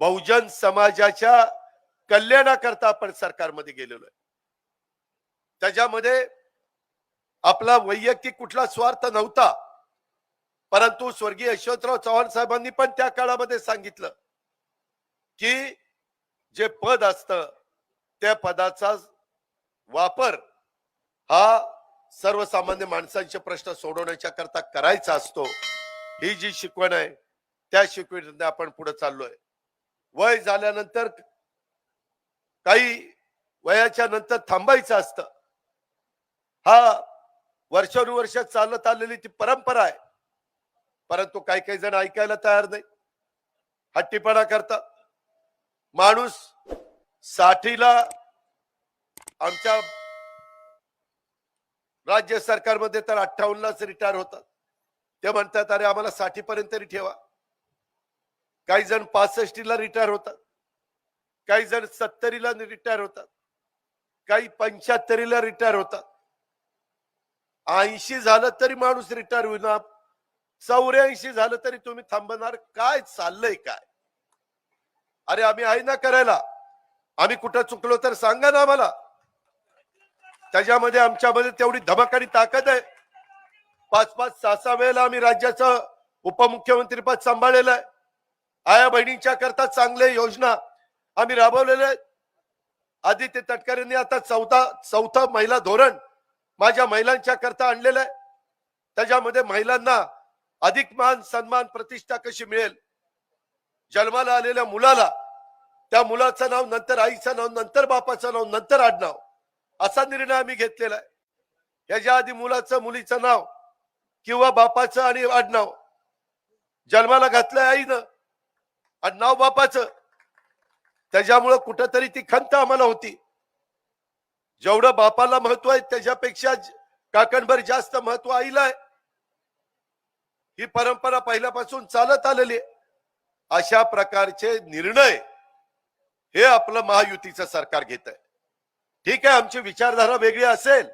बहुजन समाजाच्या कल्याणाकरता आपण सरकारमध्ये गेलेलो आहे. त्याच्यामध्ये आपला वैयक्तिक कुठला स्वार्थ नव्हता. परंतु स्वर्गीय यशवंतराव चव्हाण साहेबांनी पण त्या काळामध्ये सांगितलं की जे पद असत त्या पदाचा वापर हा सर्वसामान्य माणसांचे प्रश्न सोडवण्याच्या करता करायचा असतो. ही जी शिकवण आहे त्या शिकवणीने आपण पुढे चाललोय. वय झाल्यानंतर काही वयाच्या नंतर थांबायचं असतं. हा वर्षानुवर्ष चालत आलेली ती परंपरा आहे. परंतु काही काही जण ऐकायला तयार नाही. हट्टीपणा करता माणूस साठीला आमच्या राज्य सरकारमध्ये तर अठ्ठावन्नलाच रिटायर होतात. ते म्हणतात अरे आम्हाला साठी पर्यंत तरी ठेवा. काही जण पासष्टीला रिटायर होतात. काही जण सत्तरीला रिटायर होतात. काही पंच्याहत्तरीला रिटायर होतात. ऐंशी झालं तरी माणूस रिटायर होईना. चौऱ्याऐंशी झालं तरी तुम्ही थांबणार. काय चाललंय काय? अरे आम्ही आहे ना करायला. आम्ही कुठं चुकलो तर सांगा ना आम्हाला. त्याच्यामध्ये आमच्यामध्ये तेवढी धमक आणि ताकद आहे. पाच पाच सहा सहा वेळेला आम्ही राज्याचं उपमुख्यमंत्रीपद सांभाळलेलं आहे. आया बहिणींच्या करता चांगले योजना आम्ही राबवलेल्या आहेत. आदित्य तटकरेंनी आता चौथा चौथा महिला धोरण माझ्या महिलांच्या करता आणलेलं आहे. त्याच्यामध्ये महिलांना अधिक मान सन्मान प्रतिष्ठा कशी मिळेल? जन्माला आलेल्या मुलाला त्या मुलाचं नाव नंतर आईचं नाव नंतर बापाचं नाव नंतर आडनाव असा निर्णय आम्ही घेतलेला आहे. याच्या आधी मुलाचं मुलीचं नाव किंवा बापाचं आणि आडनाव जन्माला घातलंय आईनं. आणि नाव बापाचं. त्याच्यामुळं कुठंतरी ती खंत आम्हाला होती. जेवढं बापाला महत्त्व आहे त्याच्यापेक्षा काकणभर जास्त महत्त्व आईला आहे. ही परंपरा पहिल्यापासून चालत आलेली आहे. अशा प्रकारचे निर्णय हे आपलं महायुतीचं सरकार घेत आहे ठीक आहे आमची विचारधारा वेगळी असेल